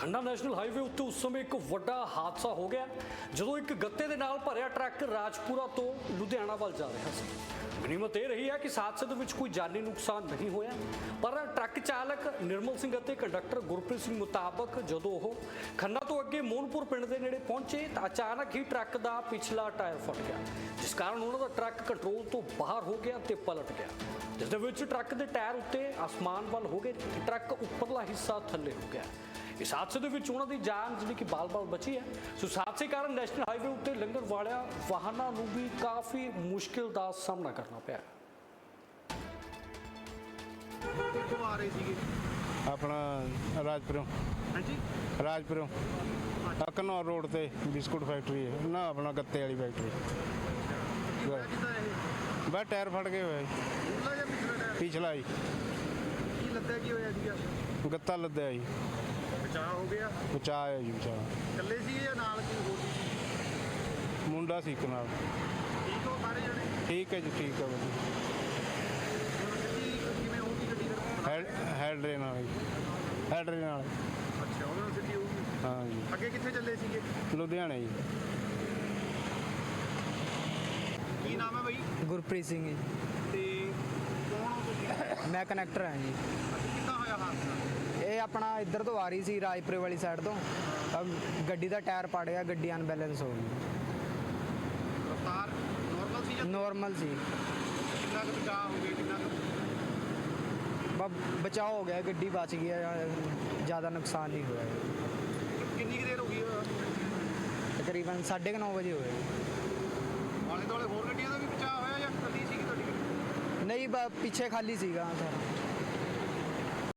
Khanna national highway ਉੱਤੇ ਉਸ ਸਮੇਂ ਇੱਕ ਵੱਡਾ ਹਾਦਸਾ ਹੋ ਗਿਆ, ਜਦੋਂ ਇੱਕ ਗੱਤੇ ਦੇ ਨਾਲ ਭਰਿਆ ਟਰੱਕ ਰਾਜਪੁਰਾ ਤੋਂ ਲੁਧਿਆਣਾ ਵੱਲ ਜਾ ਰਿਹਾ ਸੀ। ਗਨੀਮਤ ਇਹ ਰਹੀ ਹੈ ਕਿ ਹਾਦਸੇ ਦੇ ਵਿੱਚ ਕੋਈ ਜਾਨੀ ਨੁਕਸਾਨ ਨਹੀਂ ਹੋਇਆ, ਪਰ ਟਰੱਕ ਚਾਲਕ ਨਿਰਮਲ ਸਿੰਘ ਅਤੇ ਕੰਡਕਟਰ ਗੁਰਪ੍ਰੀਤ ਸਿੰਘ ਮੁਤਾਬਕ ਜਦੋਂ ਉਹ ਖੰਨਾ ਤੋਂ ਅੱਗੇ ਮੋਹਨਪੁਰ ਪਿੰਡ ਦੇ ਨੇੜੇ ਪਹੁੰਚੇ, ਤਾਂ ਅਚਾਨਕ ਹੀ ਟਰੱਕ ਦਾ ਪਿਛਲਾ ਟਾਇਰ ਫਟ ਗਿਆ, ਜਿਸ ਕਾਰਨ ਉਹਨਾਂ ਦਾ ਟਰੱਕ ਕੰਟਰੋਲ ਤੋਂ ਬਾਹਰ ਹੋ ਗਿਆ ਤੇ ਪਲਟ ਗਿਆ। ਜਿਸ ਦੇ ਵਿੱਚ ਟਰੱਕ ਦੇ ਟਾਇਰ ਉੱਤੇ ਅਸਮਾਨ ਵੱਲ ਹੋ ਗਏ ਟਰੱਕ ਉੱਪਰਲਾ ਹਿੱਸਾ ਥੱਲੇ ਹੋ ਗਿਆ। ਇਸ ਹਾਦਸੇ ਦੇ ਵਿੱਚ ਉਹਨਾਂ ਦੀ ਜਾਨ ਜਿਹੜੀ ਕਿ ਬਾਲ-ਬਾਲ ਬਚੀ ਹੈ। ਸੋ ਹਾਦਸੇ ਕਾਰਨ ਨੈਸ਼ਨਲ ਹਾਈਵੇ ਉੱਤੇ ਲੰਘਣ ਵਾਲਿਆਂ ਵਾਹਨਾਂ ਨੂੰ ਵੀ ਕਾਫੀ ਮੁਸ਼ਕਿਲ ਦਾ ਸਾਹਮਣਾ ਕਰਨਾ ਪਿਆ। ਕਿੱਥੋਂ ਆ ਰਹੇ ਸੀਗੇ? ਆਪਣਾ ਰਾਜਪੁਰੋਂ। ਹਾਂਜੀ। ਰਾਜਪੁਰੋਂ। ਅਕਨੌਰ ਰੋਡ ਤੇ ਬਿਸਕੁਟ ਫੈਕਟਰੀ ਹੈ। ਨਾ ਆਪਣਾ ਗੱਤੇ ਵਾਲੀ ਫੈਕਟਰੀ। ਬਸ। ਟਾਇਰ ਫਟ ਗਏ ਹੋਏ। ਪਿਛਲਾ ਹੀ। ਕੀ ਲੱਦਿਆ ਕੀ ਹੋਇਆ ਸੀਗਾ? ਗੱਤਾ ਲੱਦਿਆ ਜੀ। ਬਚਾਅ ਹੋ ਗਿਆ? ਬਚਾ ਆਇਆ ਜੀ ਬਚਾ ਇਕੱਲੇ ਸੀਗੇ ਜਾਂ ਨਾਲ ਕੋਈ ਹੋਰ ਸੀ? ਮੁੰਡਾ ਸੀ ਇੱਕ ਨਾਲ। ਠੀਕ ਹੋ ਸਾਰੇ ਜਣੇ? ਠੀਕ ਹੈ ਜੀ ਠੀਕ ਹੈ ਵਧੀਆ। ਹੁਣ ਗੱਡੀ ਕਿਵੇਂ ਹੋਊਗੀ ਗੱਡੀ ਫਿਰ ਹੈਡ ਹੈਡਰੇ ਨਾਲ ਜੀ। ਹੈਡਰੇ ਨਾਲ। ਅੱਛਾ ਉਹਨਾਂ ਨੂੰ ਸਿੱਧੀ ਹੋਊਗੀ? ਹਾਂ ਜੀ। ਅੱਗੇ ਕਿੱਥੇ ਚੱਲੇ ਸੀਗੇ? ਲੁਧਿਆਣੇ ਜੀ। ਕੀ ਨਾਮ ਹੈ ਬਾਈ? ਗੁਰਪ੍ਰੀਤ ਸਿੰਘ ਜੀ। ਤੇ ਕੌਣ ਹੋ ਤੁਸੀਂ? ਮੈਂ ਕਨੈਕਟਰ ਹਾਂ ਜੀ ਅੱਜ ਕਿੱਦਾਂ ਹੋਇਆ ਹਾਦਸਾ ਇਹ ਆਪਣਾ ਇੱਧਰ ਤੋਂ ਆ ਰਹੀ ਸੀ ਰਾਜਪੁਰੇ ਵਾਲੀ ਸਾਈਡ ਤੋਂ। ਤਾਂ ਗੱਡੀ ਦਾ ਟਾਇਰ ਪੜ ਗਿਆ ਗੱਡੀ ਅਨਬੈਲੈਂਸ ਹੋ ਗਈ। ਰਫਤਾਰ ਨਾਰਮਲ ਸੀ ਜਾਂ ਨੋਰਮਲ ਸੀ। ਕਿੰਨਾ ਕੁ ਬਚਾਅ ਹੋ ਗਿਆ ਕਿੰਨਾ ਕੁ? ਬ- ਬਚਾਅ ਹੋ ਗਿਆ ਗੱਡੀ ਬਚ ਗਈ ਹੈ, ਜ਼ਿਆਦਾ ਨੁਕਸਾਨ ਨਹੀਂ ਹੋਇਆ। ਕਿੰਨੀ ਕੁ ਦੇਰ ਹੋ ਗਈ ਤਕਰੀਬਨ 9:30 ਵਜੇ ਹੋਇਆ। ਆਲੇ ਦੁਆਲੇ ਹੋਰ ਗੱਡੀਆਂ ਦਾ ਵੀ ਬਚਾਅ ਹੋਇਆ ਜਾਂ ਕੱਲੀ ਸੀਗੀ ਤੁਹਾਡੀ ਗੱਡੀ? ਨਹੀਂ ਬ- ਪਿੱਛੇ ਖਾਲੀ ਸੀਗਾ ਸਾਰਾ।